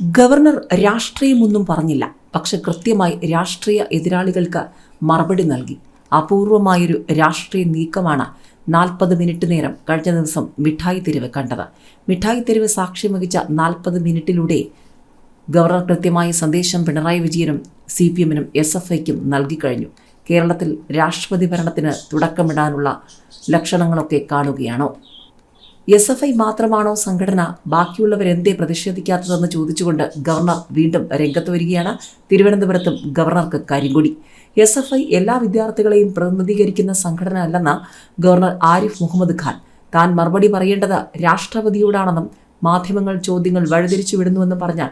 Governor രാഷ്ട്രീയമൊന്നും പറഞ്ഞില്ല. പക്ഷെ കൃത്യമായി രാഷ്ട്രീയ എതിരാളികൾക്ക് മറുപടി നൽകി. അപൂർവമായൊരു രാഷ്ട്രീയ നീക്കമാണ് നാൽപ്പത് മിനിറ്റ് നേരം കഴിഞ്ഞ ദിവസം മിഠായി തെരുവ് കണ്ടത്. മിഠായി തെരുവ് സാക്ഷ്യം വഹിച്ച നാൽപ്പത് മിനിറ്റിലൂടെ ഗവർണർ കൃത്യമായ സന്ദേശം പിണറായി വിജയനും സി പി എമ്മിനും എസ് എഫ് ഐക്കും നൽകിക്കഴിഞ്ഞു കേരളത്തിൽ രാഷ്ട്രപതി ഭരണത്തിന് തുടക്കമിടാനുള്ള ലക്ഷണങ്ങളൊക്കെ കാണുകയാണോ? എസ് എഫ് ഐ മാത്രമാണോ സംഘടന? ബാക്കിയുള്ളവരെന്തേ പ്രതിഷേധിക്കാത്തതെന്ന് ചോദിച്ചുകൊണ്ട് ഗവർണർ വീണ്ടും രംഗത്ത് വരികയാണ്. തിരുവനന്തപുരത്തും ഗവർണർക്ക് കരിങ്കൊടി. എസ് എഫ് ഐ എല്ലാ വിദ്യാർത്ഥികളെയും പ്രതിനിധീകരിക്കുന്ന സംഘടന അല്ലെന്ന ഗവർണർ ആരിഫ് മുഹമ്മദ് ഖാൻ. താൻ മറുപടി പറയേണ്ടത് രാഷ്ട്രപതിയോടാണെന്നും മാധ്യമങ്ങൾ ചോദ്യങ്ങൾ വഴിതിരിച്ചു വിടുന്നുവെന്നും പറഞ്ഞ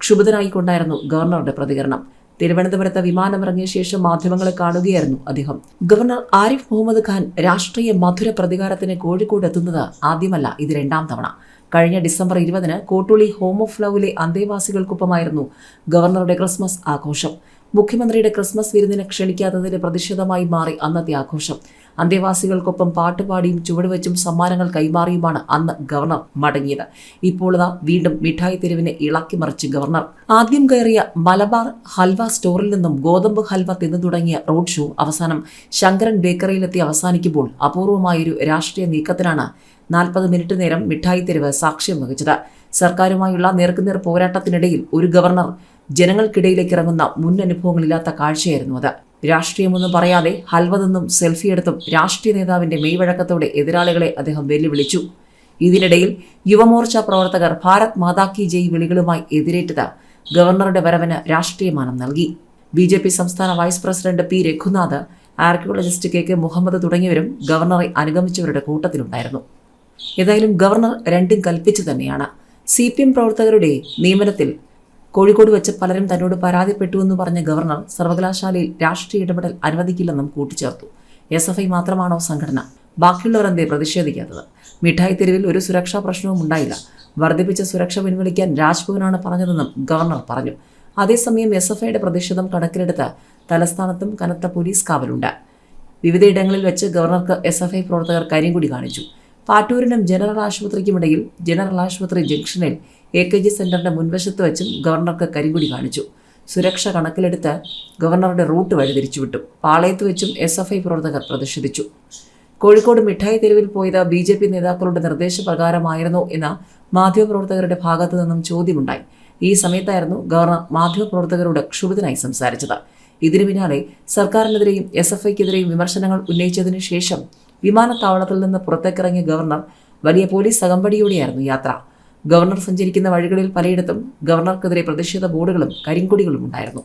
ക്ഷുഭിതനായിക്കൊണ്ടായിരുന്നു ഗവർണറുടെ പ്രതികരണം. തിരുവനന്തപുരത്ത് വിമാനമിറങ്ങിയ ശേഷം മാധ്യമങ്ങളെ കാണുകയായിരുന്നു അദ്ദേഹം. ഗവർണർ ആരിഫ് മുഹമ്മദ് ഖാൻ രാഷ്ട്രീയ മധുര പ്രതികാരത്തിന് കോഴിക്കോട് എത്തുന്നത് ആദ്യമല്ല ഇത് രണ്ടാം തവണ. കഴിഞ്ഞ ഡിസംബർ ഇരുപതിന് കോട്ടുളി ഹോം ഓഫ് ലവിലെ അന്തേവാസികൾക്കൊപ്പമായിരുന്നു ഗവർണറുടെ ക്രിസ്മസ് ആഘോഷം. മുഖ്യമന്ത്രിയുടെ ക്രിസ്മസ് വിരുന്നിനെ ക്ഷണിക്കാത്തതിന്റെ പ്രതിഷേധമായി മാറി അന്നത്തെ ആഘോഷം. അന്തേവാസികൾക്കൊപ്പം പാട്ടുപാടിയും ചുവടുവെച്ചും സമ്മാനങ്ങൾ കൈമാറിയുമാണ് അന്ന് ഗവർണർ മടങ്ങിയത്. ഇപ്പോൾ വീണ്ടും മിഠായി തെരുവിനെ ഇളക്കി മറിച്ച് ഗവർണർ. ആദ്യം കയറിയ മലബാർ ഹൽവ സ്റ്റോറിൽ നിന്നും ഗോതമ്പ് ഹൽവ തിന്നു തുടങ്ങിയ റോഡ് ഷോ അവസാനം ശങ്കരൻ ബേക്കറിയിലെത്തി അവസാനിക്കുമ്പോൾ അപൂർവമായൊരു രാഷ്ട്രീയ നീക്കത്തിനാണ് നാൽപ്പത് മിനിറ്റ് നേരം മിഠായി തെരുവ് സാക്ഷ്യം വഹിച്ചത്. സർക്കാരുമായുള്ള നേർക്കുനേർ പോരാട്ടത്തിനിടയിൽ ഒരു ഗവർണർ ജനങ്ങൾക്കിടയിലേക്ക് ഇറങ്ങുന്ന മുൻ അനുഭവങ്ങളില്ലാത്ത കാഴ്ചയായിരുന്നു അത്. രാഷ്ട്രീയമൊന്നും പറയാതെ ഹൽവ നിന്നും സെൽഫി എടുത്തും രാഷ്ട്രീയ നേതാവിന്റെ മെയ്വഴക്കത്തോടെ എതിരാളികളെ അദ്ദേഹം വെല്ലുവിളിച്ചു. ഇതിനിടയിൽ യുവമോർച്ച പ്രവർത്തകർ ഭാരത് മാതാ കി ജയ് വിളികളുമായി എതിരേറ്റത് ഗവർണറുടെ വരവിന് രാഷ്ട്രീയമാനം നൽകി. ബി ജെ പി സംസ്ഥാന vice president P Raghunath archaeologist K K Muhammad തുടങ്ങിയവരും ഗവർണറെ അനുഗമിച്ചവരുടെ കൂട്ടത്തിലുണ്ടായിരുന്നു. ഏതായാലും ഗവർണർ രണ്ടും കൽപ്പിച്ചു തന്നെയാണ്. സി പി എം പ്രവർത്തകരുടെ നിയമനത്തിൽ കോഴിക്കോട് വെച്ച് പലരും തന്നോട് പരാതിപ്പെട്ടു എന്ന് പറഞ്ഞ ഗവർണർ സർവകലാശാലയിൽ രാഷ്ട്രീയ ഇടപെടൽ അനുവദിക്കില്ലെന്നും കൂട്ടിച്ചേർത്തു. എസ് എഫ് ഐ മാത്രമാണോ സംഘടന? ബാക്കിയുള്ളവർ എന്തേ പ്രതിഷേധിക്കാത്തത്? മിഠായി തെരുവിൽ ഒരു സുരക്ഷാ പ്രശ്നവും ഉണ്ടായില്ല. വർദ്ധിപ്പിച്ച സുരക്ഷ പിൻവലിക്കാൻ രാജ്ഭവനാണ് പറഞ്ഞതെന്നും ഗവർണർ പറഞ്ഞു. അതേസമയം എസ് എഫ് ഐയുടെ പ്രതിഷേധം കണക്കിലെടുത്ത് തലസ്ഥാനത്തും കനത്ത പോലീസ് കാവലുണ്ട്. വിവിധയിടങ്ങളിൽ വെച്ച് ഗവർണർക്ക് എസ് എഫ് ഐ പ്രവർത്തകർ കരിങ്കുടി കാണിച്ചു. പാറ്റൂരിനും ജനറൽ ആശുപത്രിക്കുമിടയിൽ ജനറൽ ആശുപത്രി ജംഗ്ഷനിൽ എ കെ ജി സെന്ററിന്റെ മുൻവശത്ത് വെച്ചും ഗവർണർക്ക് കരിങ്കുടി കാണിച്ചു. സുരക്ഷ കണക്കിലെടുത്ത് ഗവർണറുടെ റൂട്ട് വഴിതിരിച്ചുവിട്ടു പാളയത്ത് വെച്ചും എസ് എഫ് ഐ പ്രവർത്തകർ പ്രതിഷേധിച്ചു. കോഴിക്കോട് മിഠായി തെരുവിൽ പോയത് ബി ജെ പി നേതാക്കളുടെ നിർദ്ദേശപ്രകാരമായിരുന്നു എന്ന മാധ്യമപ്രവർത്തകരുടെ ഭാഗത്തു നിന്നും ചോദ്യമുണ്ടായി. ഈ സമയത്തായിരുന്നു ഗവർണർ മാധ്യമപ്രവർത്തകരോട് ക്ഷുഭിതനായി സംസാരിച്ചത്. ഇതിനു പിന്നാലെ സർക്കാരിനെതിരെയും എസ് എഫ് ഐക്കെതിരെയും വിമർശനങ്ങൾ ഉന്നയിച്ചതിനു ശേഷം വിമാനത്താവളത്തിൽ നിന്ന് പുറത്തേക്കിറങ്ങിയ ഗവർണർ വലിയ പോലീസ് അകമ്പടിയോടെയായിരുന്നു യാത്ര. ഗവർണർ സഞ്ചരിക്കുന്ന വഴികളിൽ പലയിടത്തും ഗവർണർക്കെതിരെ പ്രതിഷേധ ബോർഡുകളും കരിങ്കൊടികളും ഉണ്ടായിരുന്നു.